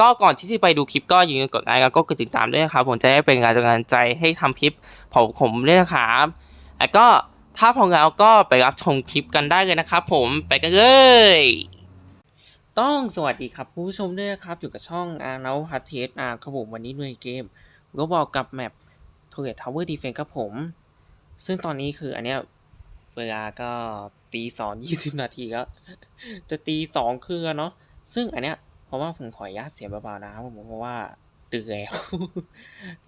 ก็ก่อนที่จะไปดูคลิปก็อย่าลืมกดไลค์แล้วก็กดติดตามด้วยนะครับผมจะได้เป็นกำลังใจให้ทำคลิปของผมด้วยนะครับแล้วก็ถ้าพร้อมแล้วก็ไปรับชมคลิปกันได้เลยนะครับผมไปกันเลย ต้องสวัสดีครับผู้ชมด้วยนะครับอยู่กับช่องอาร์นาฮัตเทสอาร์ครับผมวันนี้ด้วยเกมก็บอกกับแมปทเ t ทาวเวอร์ดีเฟนครับผม ซึ่งตอนนี้คืออันเนี้ยเวลาก็ตีสองยี่สิบนาทีแล้ว จะตีสองคือเนาะซึ่งอันเนี้ย ราะว่าผมขออนุญาตเสียงเบาๆนะครับผมเพราะว่าดึกแล้ว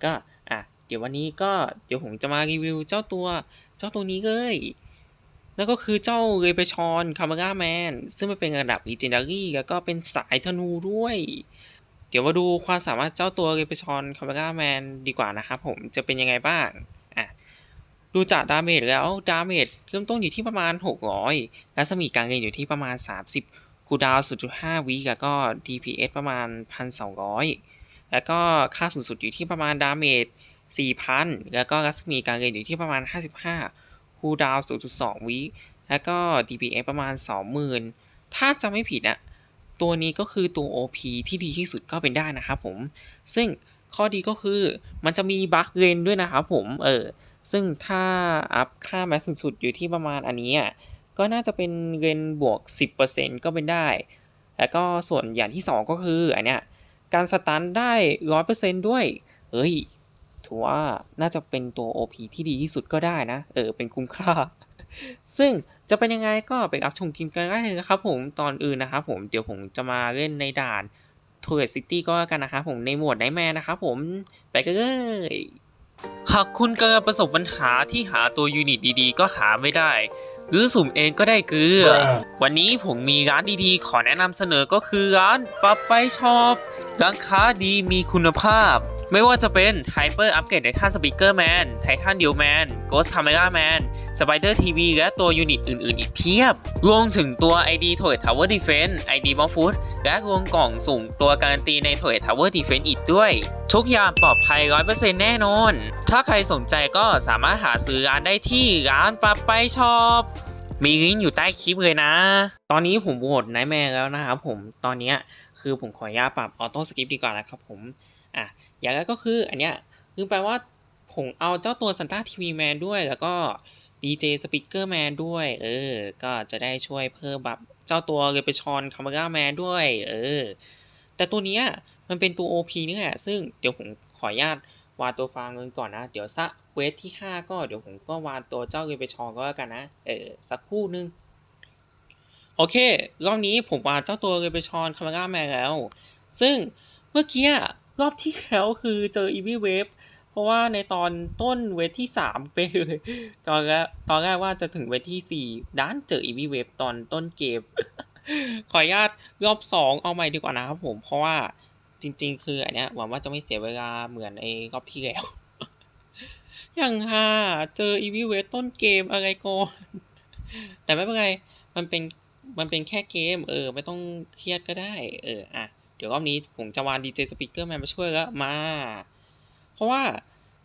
ก็อะเดี๋ยววันนี้ก็เดี๋ยวผมจะมารีวิวเจ้าตัวเจ้าตัวนี้เลยนั่นก็คือเจ้าเรเปชอนคาร์ a าแมนซึ่งมันเป็นระดับ Legendary แล้วก็เป็นสายธนูด้วย เดี๋ยวมาดูความสามารถเจ้าตัวเรเปชอนคาร์ a าแมนดีกว่านะครับผมจะเป็นยังไงบ้างอะดูจากดาเมจแล้วดาเมจเริ่มต้นอยู่ที่ประมาณ 600และสมีการเงินอยู่ที่ประมาณ 30 คูดาว0.5วิแล้วก็ DPS ประมาณ 1,200 แล้วก็ค่าสูงสุดอยู่ที่ประมาณดาเมจ4,000 แล้วก็รัศมีการเงินอยู่ที่ประมาณ 55คูดาว0.2วิแล้วก็ DPS ประมาณ 20,000 ถ้าจะไม่ผิดอะตัวนี้ก็คือตัว OP ที่ดีที่สุดก็เป็นได้นะครับผม ซึ่งข้อดีก็คือมันจะมีบัคเรนด้วยนะครับผม เออ ซึ่งถ้าอัพค่าแม็กซ์สุดๆอยู่ที่ประมาณอันนี้อะ ก็น่าจะเป็นเรนบวก 10%ก็เป็นได้ แล้วก็ส่วนอย่างที่ 2 ก็คืออันเนี้ยการสตันได้100%ด้วยเฮ้ย ถือว่าน่าจะเป็นตัว OP ที่ดีที่สุดก็ได้นะ เออ เป็นคุ้มค่า ซึ่งจะเป็นยังไงก็ไปรับชมคลิปกันได้เลยนะครับผม ตอนอื่นนะครับผม เดี๋ยวผมจะมาเล่นในด่าน t o u r City ก็แล้วกันนะครับผมในโหมดไนแมนนะครับผม ไปกันเลยหากคุณกำลังประสบปัญหาที่หาตัวยูนิตดีๆ ก็หาไม่ได้ หรือสุ่มเองก็ได้เกลือ วันนี้ผมมีร้านดีๆ ขอแนะนำเสนอก็คือร้านปับไปช็อปร้านค้าดีมีคุณภาพ ไม่ว่าจะเป็นไฮเปอร์อัปเกรดไททันสปีกเกอร์แมนไททันเดียวแมนโกสคาเมราแมนสไปเดอร์ทีวีและตัวยูนิตอื่น ๆ อีกเพียบ รวมถึงตัว ID t o y Tower Defense ID m o f o o d และรวมกล่องสุ่มตัวการันตีใน t o y Tower Defense อีกด้วย ทุกอย่างปลอดภัย 100%แน่นอน ถ้าใครสนใจก็สามารถหาซื้อร้านได้ที่ร้านปับไปช็อปมีลิงก์อยู่ใต้คลิปเลยนะ ตอนนี้ผมโหวตไนแมแล้วนะครับผม ตอนนี้คือผมขออนุญาตปรับออโต้สคริปดีกว่านะครับผม อะ อย่างแรกก็คืออันเนี้ยคือแปลว่าผมเอาเจ้าตัวซันต้าทีวีแมนด้วย แล้วก็ DJ Speaker Man ด้วย เออ ก็จะได้ช่วยเพิ่มแบบเจ้าตัวเรเปชอนคา m ม r a าแมนด้วย เออ แต่ตัวเนี้ยมันเป็นตัว OP นี่แหละ ซึ่งเดี๋ยวผมขออนุญาตวาดตัวฟางเงินก่อนนะ เดี๋ยวสักเวทที่ 5 ก็เดี๋ยวผมก็วาดตัวเจ้าเรเปชอนก็แล้วกันนะ เออ สักคู่นึง โอเค รอบนี้ผมวาดเจ้าตัวเรเปชอนคา m ม r a าแมนแล้ว ซึ่งเมื่อกี้ รอบที่แล้วคือเจออีวีเวฟเพราะว่าในตอนต้นเวทที่สามไปเลยตอนแรกตอนแรกว่าจะถึงเวทที่สี่ด้านเจออีวีเวฟตอนต้นเกม ขออนุญาตรอบสองเอาใหม่ดีกว่านะครับผมเพราะว่าจริง ๆ คืออันเนี้ยหวังว่าจะไม่เสียเวลาเหมือนไอ้รอบที่แล้ว อย่างฮาเจออีวีเวฟต้นเกมอะไรก่อนแต่ไม่เป็นไรมันเป็นมันเป็นแค่เกม เออ ไม่ต้องเครียดก็ได้ เออ อะ เดี๋ยวรอบนี้ผมจะวานดีเจสปีกเกอร์แมนมาช่วยแล้วมา เพราะว่า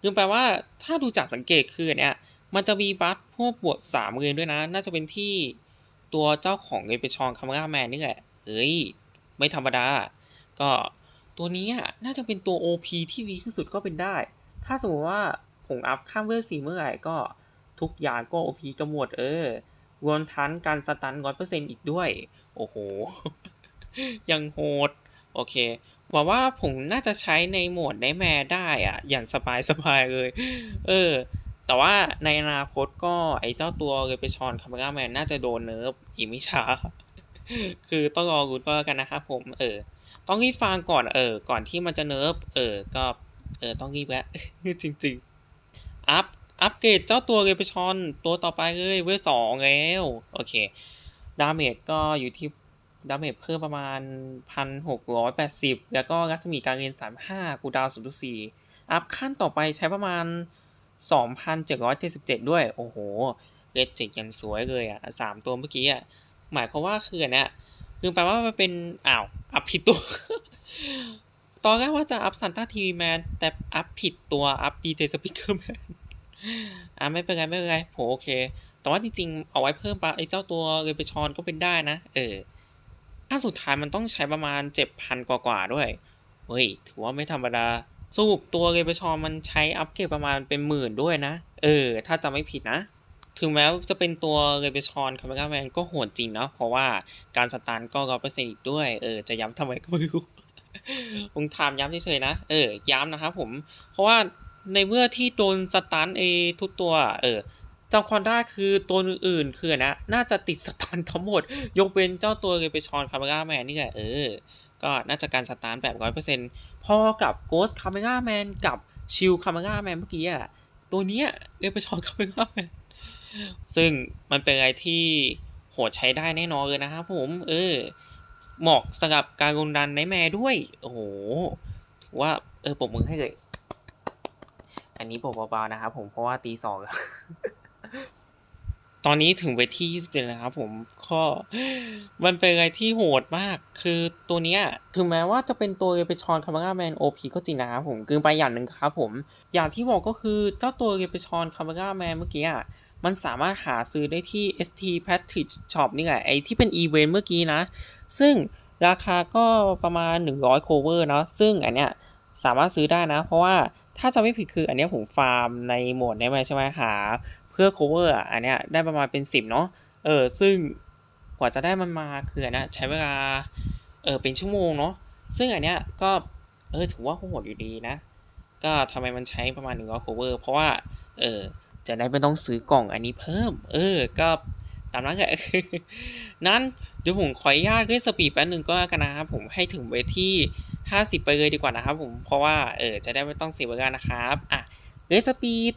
คือแปลว่าถ้าดูจากสังเกตคือเนี้ยมันจะมีบัฟพวกบวกสามเรียนด้วยนะ น่าจะเป็นที่ตัวเจ้าของเรเปชอนคาร์ a าแมนนี่แหละ เฮ้ย ไม่ธรรมดา ก็ตัวนี้น่าจะเป็นตัว OP ที่ดีที่สุดก็เป็นได้ ถ้าสมมติว่าผมอัพข้ามเวลสี่เมื่อไหร่ก็ทุกอย่างก็ OP กันหมดเออรวมทั้งการสตันร้อยเปอร์เซ็นต์อีกด้วย โอ้โห ยังโหด โอเคหวังว่าผมน่าจะใช้ในโหมดไดแม่ได้อะอย่างสบายสบายๆเลย เออ แต่ว่าในอนาคตก็ไอ้เจ้าตัวเรเปชอนคาเมราแมนน่าจะโดนเนิร์ฟอีกไม่ช้า คือต้องรอรุ้นว่ากันนะครับผม เออ ต้องรีบฟังก่อนเออ ก่อนที่มันจะเนิร์ฟเออ ก็ เออ ต้องรีบแล้วจริงๆ อัพ อัปเกรดเจ้าตัวเรเปชอนตัวต่อไปเลยเวลสองแล้ว โอเค ดาเมจก็อยู่ที่ ดาเมจเพิ่มประมาณ 1,680 แล้วก็รัศมีการเรียน 35 กูดาว0.4 อัพขั้นต่อไปใช้ประมาณ 2,777 ด้วย โอ้โหเลดเจ็กยังสวยเลยอะสามตัวเมื่อกี้อะ หมายความว่าคือเนี้ยคือแปลว่ามันเป็น อ้าว อัพผิดตัว ตอนแรกว่าจะอัพซันต้าทีวีแมน แต่อัพผิดตัว อัพดีเจสปิเกอร์แมน อะไม่เป็นไร ไม่เป็นไรผมโอเค แต่ว่าจริงๆ เอาไว้เพิ่มปะไอ้เจ้าตัวเรเปชอนก็เป็นได้นะ เออ ถ้าสุดท้ายมันต้องใช้ประมาณ7,000กว่าๆด้วย เฮ้ย ถือว่าไม่ธรรมดาสรุปตัวเรเปชอมันใช้อัพเกรดประมาณเป็นหมื่นด้วยนะ เออ ถ้าจำไม่ผิดนะ ถึงแม้จะเป็นตัวเรเปชอนคาเมราแมนก็โหดจริงเนาะเพราะว่าการสตาร์ทก็ร้อยเปอร์เซ็นต์อีกด้วย เออ จะย้ำทำไมก็ไม่รู้ผมถามย้ำเฉยๆนะ เออ ย้ำนะครับผม เพราะว่าในเมื่อที่โดนสตันเอทุกตัว เออ จำความได้คือตัวอื่นๆคือนะน่าจะติดสตันทั้งหมด ยกเว้นเจ้าตัวเรเปชอนคาเมราแมนนี่แหละเออ ก็น่าจะการสตาร์ทแบบร้อยเปอร์เซ็นต์พอกับโกสคาเมราแมนกับชิลคาเมราแมนเมื่อกี้อะตัวเนี้ยเรเปชอนคาเมราแมนซึ่งมันเป็นอะไรที่โหดใช้ได้แน่นอนเลยนะครับผม เออ เหมาะสำหรับการรุนดันในแม่ด้วย โอ้โหถือว่า เออปรบมือให้เลย อันนี้บอกเบาๆนะครับผมเพราะว่าตีสองแล้ว ตอนนี้ถึงเวที27แล้วครับผมก็มันเป็นอะไรที่โหดมาก คือตัวเนี้ยถึงแม้ว่าจะเป็นตัวเรเปชอนคา m ม r a แมนโอพีก็จริงนะครับผมเกินไปอย่างหนึ่งครับผม อย่างที่บอกก็คือเจ้าตัวเรเปชอนคา m ม r a แมนเมื่อกี้อะมันสามารถหาซื้อได้ที่ ST Patrick Shop นี่แหละไอที่เป็นอีเวนเมื่อกี้นะ ซึ่งราคาก็ประมาณ 100 cover เนาะซึ่งอันเนี้ยสามารถซื้อได้นะ เพราะว่าถ้าจะไม่ผิดคืออันเนี้ยผมฟาร์มในโหมดได้ไหมใช่ไหมหา พื่อ cover อันเนี้ยได้ประมาณเป็น 10 เนาะเออซึ่งกว่าจะได้มันมาคืออันเนี้ยใช้เวลาเออเป็นชั่วโมงเนาะซึ่งอันเนี้ยก็เออถือว่าโหดอยู่ดีนะ ก็ทำไมมันใช้ประมาณ100 cover เพราะว่าเออจะได้ไม่ต้องซื้อกล่องอันนี้เพิ่ม เออก็ตามนั้นแหละนั้นเดี๋ยวผมขออนุญาตเล่นสปีดแป๊บนึงก็แล้วกันนะครับผมให้ถึงเวทที่ 50 ไปเลยดีกว่านะครับผมเพราะว่าเออจะได้ไม่ต้องเสียเวลานะครับ อะเล่นสปีด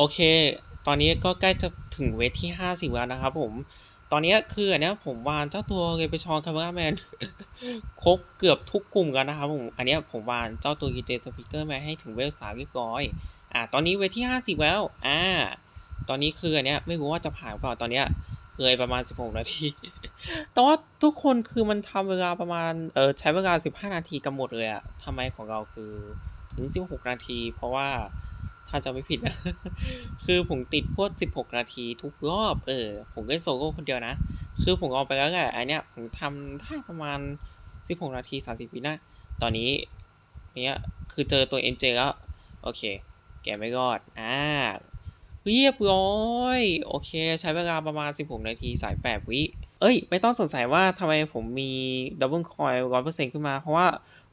โอเค ตอนนี้ก็ใกล้จะถึงเวทที่ 50 แล้วนะครับผม ตอนนี้คืออันเนี้ยผมวานเจ้าตัวเรเปชอนคาเมราแมนครบเกือบทุกกลุ่มกันนะครับผม อันนี้ผมวานเจ้าตัวกีเจสปิเกอร์มาให้ถึงเวลสามเรียบร้อย อ่า ตอนนี้เวทที่ 50 แล้ว อ่า ตอนนี้คืออันเนี้ยไม่รู้ว่าจะผ่านเปล่า ตอนเนี้ยเลยประมาณ 16 นาที แต่ว่าทุกคนคือมันทำเวลาประมาณ เออใช้เวลา 15 นาทีกันหมดเลยอะทำไมของเราคือถึง 16 นาที เพราะว่า ถ้าจะไม่ผิดนะ คือผมติดพวก 16 นาทีทุกรอบ เออ ผมเล่นโซโล่คนเดียวนะ คือผมเอาไปแล้วแหละอันเนี้ยผมทำได้ประมาณ 16 นาที 30วินะตอนนี้เนี้ยคือเจอตัว NJ แล้ว โอเค แกไม่รอด อ่า เรียบร้อย โอเค ใช้เวลาประมาณ 16 นาทีสาย 8 วิ เอ้ย ไม่ต้องสงสัยว่าทำไมผมมีดับเบิลคอยร้อยเปอร์เซ็นต์ขึ้นมา เพราะว่า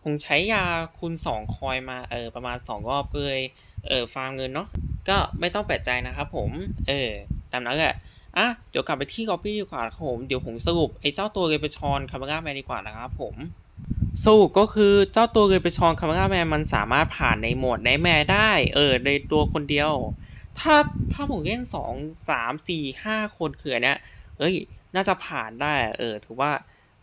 ผมใช้ยาคูณสองคอยมา เออ ประมาณสองรอบเลย เออฟาร์มเงินเนาะก็ไม่ต้องแปลกใจนะครับผม เออตามนั้นแหละอะเดี๋ยวกลับไปที่ก๊อปปี้ดีกว่าครับผมเดี๋ยวผมสรุปไอ้เจ้าตัวเรเปชอนคาร์บาแมนดีกว่านะครับผมสรุปก็คือเจ้าตัวเรเปชอนคาร์บาแมนมันสามารถผ่านในโหมดไนแมร์ได้ เออในตัวคนเดียว ถ้าถ้าผมเล่นสองสามสี่ห้าคนคืออันเนี้ยเอ้ยน่าจะผ่านได้ เออถือว่า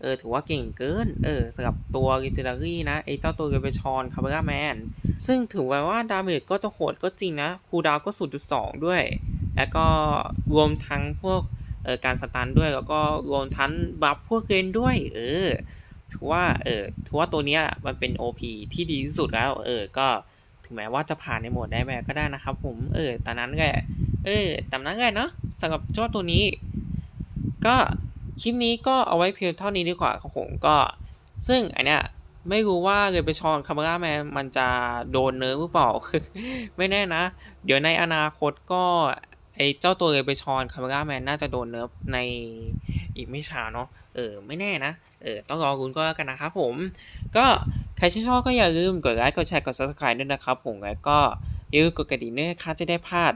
เออถือว่าเก่งเกิน เออสำหรับตัว l ิเ e อรี่นะไอ้เจ้าตัวเรเปชอนคาร์บาแมนซึ่งถือไว้ว่าดาเมจก็จะโหดก็จริงนะคูดาวน์ก็ 0.2 ด้วย แล้วก็รวมทั้งพวกเออการสตันด้วยแล้วก็รวมทั้งบัฟพวกเกนด้วย เออถือว่าเออถือว่าตัวเนี้ยมันเป็น OP ที่ดีที่สุดแล้ว เออก็ถึงแม้ว่าจะผ่านในโหมดได้แมก็ได้นะครับผมเออตอนนั้นแหละเออตามนั้นแหละเนาะสำหรับเจ้าตัวนี้ ก็ คลิปนี้ก็เอาไว้เพียงเท่านี้ดีกว่าครับผมก็ ซึ่งอันเนี้ยไม่รู้ว่าเลยไปชอนคาร์บาแมนมันจะโดนเนิร์ฟหรือเปล่า ไม่แน่นะ เดี๋ยวในอนาคตก็ไอเจ้าตัวเลยไปชอนคาร์บาแมนน่าจะโดนเนิร์ฟในอีกไม่ช้าเนาะเออไม่แน่นะเออต้องรอรุ้นก็แล้วกันนะครับผม ก็ใครชอบก็อย่าลืมกดไลค์กดแชร์กด subscribe ด้วยนะครับผมแล้วก็อย่าลืมกดกระดิ่งด้วยนะคะจะได้พลาด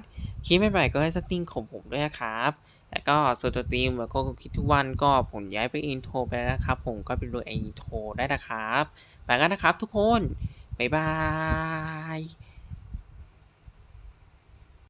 คลิปใหม่ๆก็ให้สติ้งของผมด้วยนะครับ แล้วก็ส่วนตัวทีมแล้วก็คิดทุกวันก็ผมย้ายไปอินโทรไปแล้วครับ ผมก็ไปดูอินโทรได้นะครับ ไปกันนะครับทุกคน บ๊ายบาย